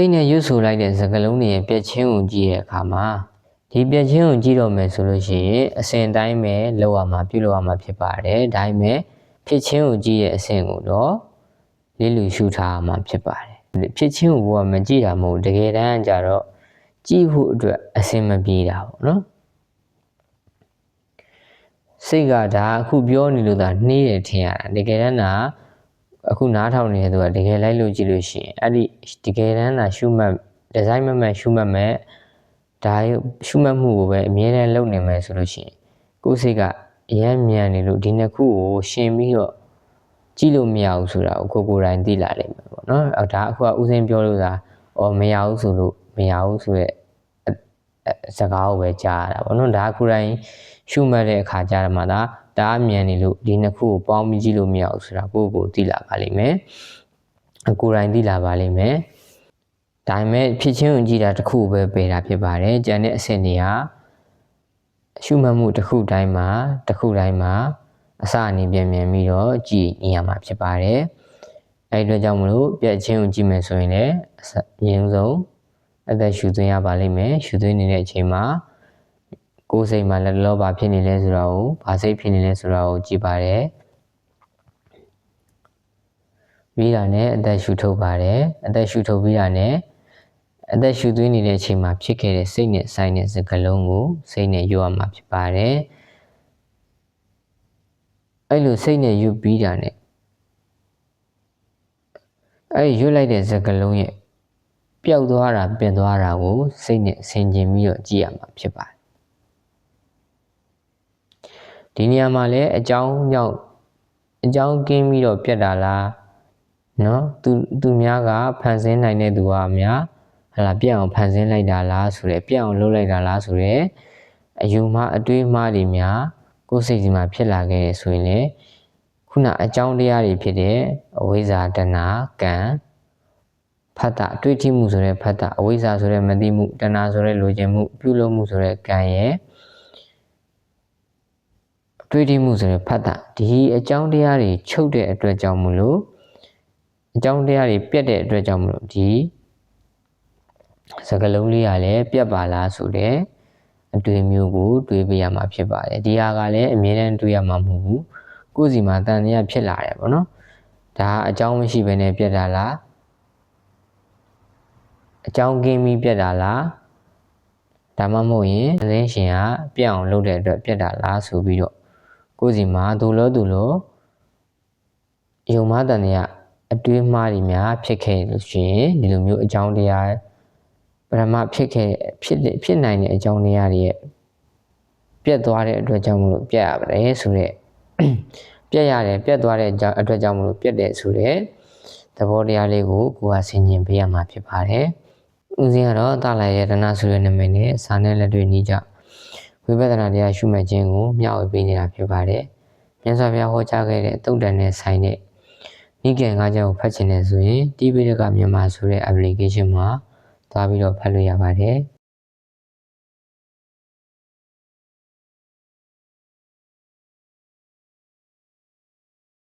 စိတ်နဲ့ရွတ်ဆိုလိုက်တဲ့စကားလုံးတွေရဲ့ပြည့်ချင်းကိုကြည့်တဲ့အခါမှာဒီပြည့်ချင်းကိုကြည့်တော့မယ်ဆိုလို့ရှိရင်အစဉ်တိုင်းပဲလောက်ရမှာပြုလုပ်ရမှာဖြစ်ပါတယ်ဒါပေမဲ့ဖြစ်ချင်းကိုကြည့်ရဲ့အစဉ်ကိုတော့လေးလူရှုထားရမှာဖြစ်ပါတယ်ဖြစ်ချင်းကိုကမကြည့်တာမဟုတ်တကယ်တမ်းကျတော့ကြည့်ဖို့အတွက်အစဉ်မပြေတာပေါ့နော်စိတ်ကဒါအခုပြောနေလို့ဒါနှေးတယ်ထင်ရတာတကယ်တမ်းက အခုနားထောင်နေတဲ့သူကတကယ်လိုက်လို့ကြည့်လို့ရှိရင်အဲ့ဒီတကယ်တမ်းကရှုမှတ်ဒီဇိုင်းမမှတ်ရှုမှတ်မဲ့ဒါရှုမှတ်မှုကိုပဲအမြဲတမ်းလုပ်နေမယ်ဆိုလို့ရှိရင်ကိုယ်စိတ်ကအရမ်းမြန်နေလို့ဒီနှစ်ခုကိုရှင်ပြီးတော့ကြည့်လို့မရဘူးဆိုတာကိုကိုကိုယ်တိုင်သိလာလိမ့်မယ်ပေါ့နော်အဲဒါအခုကဥစဉ်ပြောလို့သာအော်မရဘူးဆိုလို့မရဘူးဆိုတဲ့ စကားကိုပဲကြားရတာပေါ့နော်ဒါကကိုယ်တိုင်ရှုမှတ်တဲ့အခါကျတော့မှဒါတအားမြန်နေလို့ဒီနှစ်ခုကိုပေါင်းပြီးကြည့်လို့မရဘူးဆိုတာကိုယ့်ကိုယ်သိလာပါလိမ့်မယ်ကိုယ်တိုင်သိလာပါလိမ့်မယ်ဒါပေမဲ့ဖြစ်ချင်းကိုကြည့်တာတစ်ခုပဲပေတာဖြစ်ပါတယ်ကြံတဲ့အဆင့်တွေကရှုမှတ်မှုတစ်ခုတိုင်းမှာတစ်ခုတိုင်းမှာအစအနေပြန်မြန်ပြီးတော့ကြည့်နေရမှာဖြစ်ပါတယ်အဲဒီအတွက်ကြောင့်မလို့ပြက်ချင်းကိုကြည့်မယ်ဆိုရင်လည်းအရင်ဆုံး အသက်ရှူသွင်းရပါလိမ့်မယ်ရှူသွင်းနေတဲ့အချိန်မှာကိုယ်စိတ်မှာလက်လောဘာဖြစ်နေလဲဆိုတာကိုဘာစိတ်ဖြစ်နေလဲဆိုတာကိုကြည့်ပါတယ်ပြီးတာနဲ့အသက်ရှူထုတ်ပါတယ်အသက်ရှူထုတ်ပြီးတာနဲ့အသက်ရှူသွင်းနေတဲ့အချိန်မှာဖြစ်ခဲ့တဲ့စိတ်နဲ့ဆိုင်တဲ့စကလုံးကိုစိတ်နဲ့ယူရမှာဖြစ်ပါတယ်အဲ့လိုစိတ်နဲ့ယူပြီးတာနဲ့အဲ့ရွတ်လိုက်တဲ့စကလုံးရဲ့ ပျောက်သွားတာပြင်သွားတာကိုစိတ်နဲ့ဆင်ခြင်ပြီးတော့ကြည့်ရမှာဖြစ်ပါတယ်ဒီနေရာမှာလည်းအကြောင်းကြောင့်အကြောင်းကင်းပြီးတော့ပြတ်တာလားနော်သူသူများကဖန်ဆင်းနိုင်တဲ့သူကများဟလာပြတ်အောင်ဖန်ဆင်းလိုက်တာလားဆိုရဲပြတ်အောင်လုပ်လိုက်တာလားဆိုရဲအယူမှအတွေးမှတွေများကိုယ်စိတ်စီမှာဖြစ်လာခဲ့ဆိုရင်လေခုနအကြောင်းတရားတွေဖြစ်တဲ့အဝိဇ္ဇာတဏကံ ဖတ်တာအတွေ့အထိမှုဆိုတဲ့ဖတ်တာအဝိဇ္ဇာဆိုတဲ့မသိမှုတဏဆိုတဲ့လိုချင်မှုပြုလုပ်မှုဆိုတဲ့ကံရဲ့တွေးတိမှုဆိုတဲ့ဖတ်တာဒီအကြောင်းတရားတွေချုပ်တဲ့အတွက်ကြောင့်မလို့အကြောင်းတရားတွေပြတ်တဲ့အတွက်ကြောင့်မလို့ဒီစကလုံးလေးကလည်းပြတ်ပါလားဆိုတဲ့အတွေ့မျိုးကိုတွေးပြရမှာဖြစ်ပါတယ်ဒီဟာကလည်းအမြဲတမ်းတွေးရမှာမဟုတ်ဘူးကိုယ်စီမှာတန်တရားဖြစ်လာတယ်ပေါ့နော်ဒါအကြောင်းမရှိဘဲနဲ့ပြတ်တာလားအ ကြောင်းကင်းပြီးပြတ်တာလားဒါမှမဟုတ်ရင်အသိရှင်ကပြတ်အောင်လုပ်တဲ့အတွက်ပြတ်တာလားဆိုပြီးတော့ကိုယ်စီမှာဒုလို့ဒုလို့ယုံမတန်တရားအတွေးမှားတွေများဖြစ်ခဲ့လို့ရှိရင်ဒီလိုမျိုးအကြောင်းတရားပရမဖြစ်ခဲ့ဖြစ်ဖြစ်နိုင်တဲ့အကြောင်းတရားတွေရဲ့ပြတ်သွားတဲ့အတွက်ကြောင့်မလို့ပြတ်ရပါတယ်ဆိုတော့ပြတ်ရတယ်ပြတ်သွားတဲ့အကြောင်းအတွက်ကြောင့်မလို့ပြတ်တယ်ဆိုတော့သဘောတရားလေးကိုကိုယ်ကဆင်ခြင်ပေးရမှာဖြစ်ပါတယ်။ ဦးစင်းကတော့တာလာရတနာဆိုတဲ့နာမည်နဲ့စာနဲ့လက်တွေ့နီးကြဝိပဿနာတရားရှုမှတ်ခြင်းကိုမျှဝေပေးနေတာဖြစ်ပါတယ်။မြတ်စွာဘုရားဟောကြားခဲ့တဲ့တုတ်တန်နဲ့ဆိုင်တဲ့နိကေငါးချက်ကိုဖတ်ချင်တယ်ဆိုရင်တိပိဋကမြန်မာဆိုတဲ့ application မှာသွားပြီးတော့ဖတ်လို့ရပါတယ်။